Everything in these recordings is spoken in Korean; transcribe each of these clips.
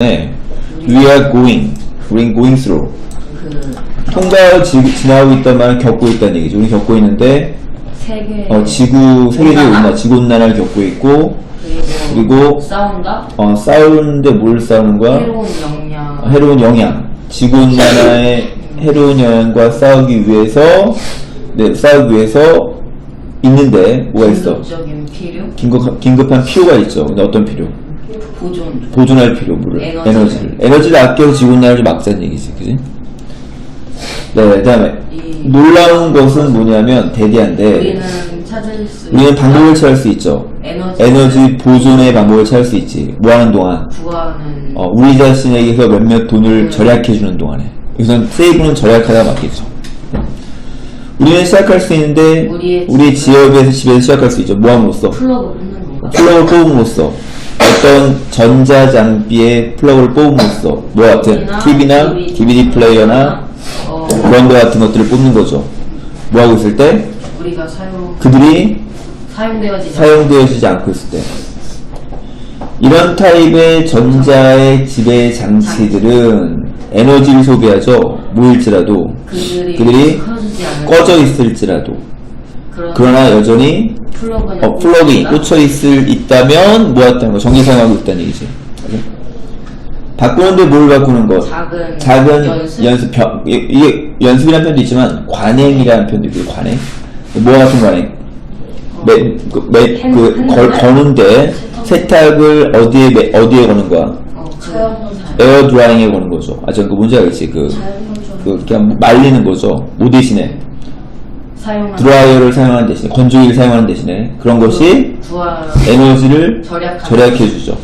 네. We are going. 우린 going through. 그 통과하고 지, 지나가고 있단 말은 겪고 있다는 얘기죠. 우리 겪고 있는데, 세계 어, 지구, 세계적인 온난화? 온난, 지구 온난화를 겪고 있고, 그리고, 싸운다 어, 싸우는데 뭘 싸우는 거야? 해로운 영향 어, 해로운 영향. 지구 온난화의 해로운 영향과 싸우기 위해서, 네, 싸우기 위해서 있는데, 뭐가 있어? 공격적인 필요 긴급, 긴급한 필요가 있죠. 근데 어떤 필요? 보존 보존할 필요, 물을. 에너지를. 에너지를. 에너지를 아껴서 지구온난화를 좀 막자는 얘기지, 그지? 네, 그 다음에, 이- 놀라운 것은 뭐냐면, 대디한데, 우리는 찾을 수 우리는. 방법을 찾을 수 있죠. 에너지 에너지 보존의 방법을 찾을 수 있지. 뭐 하는 동안? 구하는 어, 우리 자신에게서 몇몇 돈을 음. 절약해주는 동안에. 우선 세이브는 절약하다 맞겠죠. 우리는 시작할 수 있는데, 우리의 우리 지역에서 집에서 시작할 수 있죠. 뭐 함으로써? 플러그 꽂는 건가? 플러그를 뽑음으로써. 어떤 전자 장비에 플러그를 뽑음으로써. 뭐 같은? TV나 DVD 플레이어나 어, 그런 거 같은 것들을 뽑는 거죠. 뭐 하고 있을 때? 우리가 사용 그들이 사용되어지지 사용되어지지 않고. 있을 때. 이런 타입의 전자의 지배 장치들은 에너지를 소비하죠. 뭐일지라도. 그들이, 그들이 꺼져 있을지라도. 그러나 여전히 플러그는 어, 플러그인? 꽂혀 있을 있다면 뭐 했다는 거 전기 사용하고 있다는 얘기지? 바꾸는데 뭘 바꾸는 거 작은 작은 연습? 연습 편 이- 이게 연습이라는 편도 있지만 관행이라는 편도 있고 관행 뭐 같은 관행 매, 그, 매, 펜- 그, 펜- 걸, 거는데 세탁을 어디에, 매- 어디에 거는 거야? 어, 그 에어 드라잉에 거는 거죠. 아, 저그 뭔지 알겠지? 그, 그, 그냥 말리는 거죠. 뭐 대신에? 사용하는 드라이어를 사용하는 대신에, 건조기를 사용하는 대신에, 그런 것이 부하 에너지를 절약하는 절약해주죠.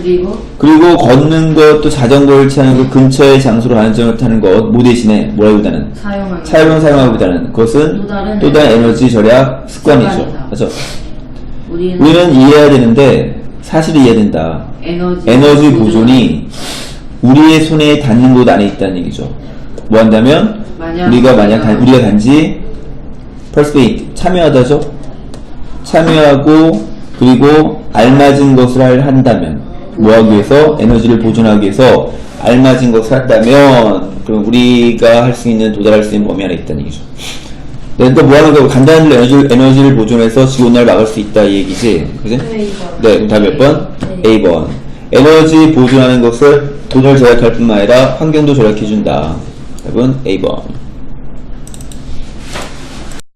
그리고 그리고 걷는 것도 자전거를 타는 것, 근처의 장소로 자전거 타는 것, 뭐 대신에, 뭐라기보다는? 사용하는 차량을 사용하기보다는, 그것은 또 다른 에너지 절약 습관이죠. 습관이다. 그렇죠? 우리는, 우리는 이해해야 되는데 사실을 이해해야 된다. 에너지 에너지 보존이 우리의 손에 닿는 곳 안에 있다는 얘기죠. 뭐 한다면 만약 우리가 만약 단- 우리가 단지 퍼스페이트 참여하다죠. 참여하고 그리고 알맞은 것을 할- 한다면 뭐 하기 위해서 에너지를 보존하기 위해서 알맞은 것을 한다면 그럼 우리가 할 수 있는 도달할 수 있는 범위 안에 있다는 얘기죠. 네, 그러니까 뭐 하는 거야? 간단한 에너지, 에너지를 보존해서 지구온난화를 막을 수 있다 이 얘기지. 그지? 네, 그럼 다음 몇 번? A번. 에너지 보존하는 것을 돈을 절약할 뿐만 아니라 환경도 절약해준다. 답은 A번.